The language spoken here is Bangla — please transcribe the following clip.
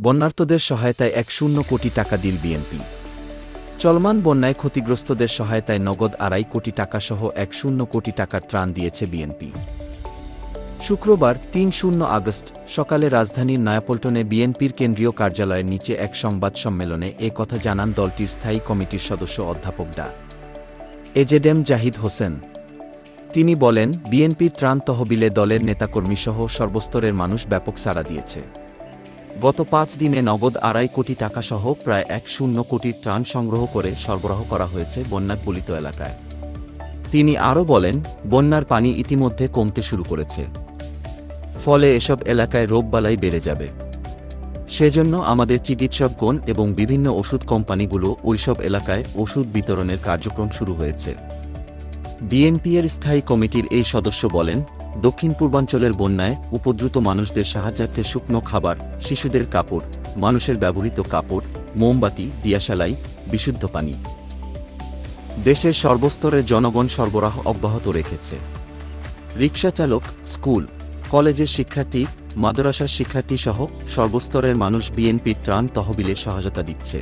বন্যার্তদের সহায়তায় এক শূন্য কোটি টাকা দিল বিএনপি। চলমান বন্যায় ক্ষতিগ্রস্তদের সহায়তায় নগদ আড়াই কোটি টাকাসহ এক শূন্য কোটি টাকার ত্রাণ দিয়েছে বিএনপি। শুক্রবার, তিন শূন্য আগস্ট, সকালে রাজধানীর নয়াপল্টনে বিএনপির কেন্দ্রীয় কার্যালয়ের নিচে এক সংবাদ সম্মেলনে এ কথা জানান দলটির স্থায়ী কমিটির সদস্য অধ্যাপক ডা। এজেডেম জাহিদ হোসেন। তিনি বলেন, বিএনপির ত্রাণ তহবিলে দলের নেতাকর্মীসহ সর্বস্তরের মানুষ ব্যাপক সাড়া দিয়েছে। গত পাঁচ দিনে নগদ আড়াই কোটি টাকাসহ প্রায় এক শূন্য কোটির ত্রাণ সংগ্রহ করে সরবরাহ করা হয়েছে বন্যাকবলিত এলাকায়। তিনি আরও বলেন, বন্যার পানি ইতিমধ্যে কমতে শুরু করেছে। ফলে এসব এলাকায় রোগবালাই বেড়ে যাবে। সেজন্য আমাদের চিকিৎসকগণ এবং বিভিন্ন ওষুধ কোম্পানিগুলো ওইসব এলাকায় ওষুধ বিতরণের কার্যক্রম শুরু হয়েছে। বিএনপিএর স্থায়ী কমিটির এই সদস্য বলেন দক্ষিণ পূর্বাঞ্চলের বন্যায় উপদ্রুত মানুষদের সাহায্যার্থে শুকনো খাবার, শিশুদের কাপড়, মানুষের ব্যবহৃত কাপড়, মোমবাতি, দিয়াশালাই, বিশুদ্ধ পানি। দেশের সর্বস্তরের জনগণ সরবরাহ অব্যাহত রেখেছে। রিকশা চালক, স্কুল, কলেজের শিক্ষার্থী, মাদ্রাসার শিক্ষার্থী সহ সর্বস্তরের মানুষ বিএনপির ত্রাণ তহবিলে সহায়তা দিচ্ছে।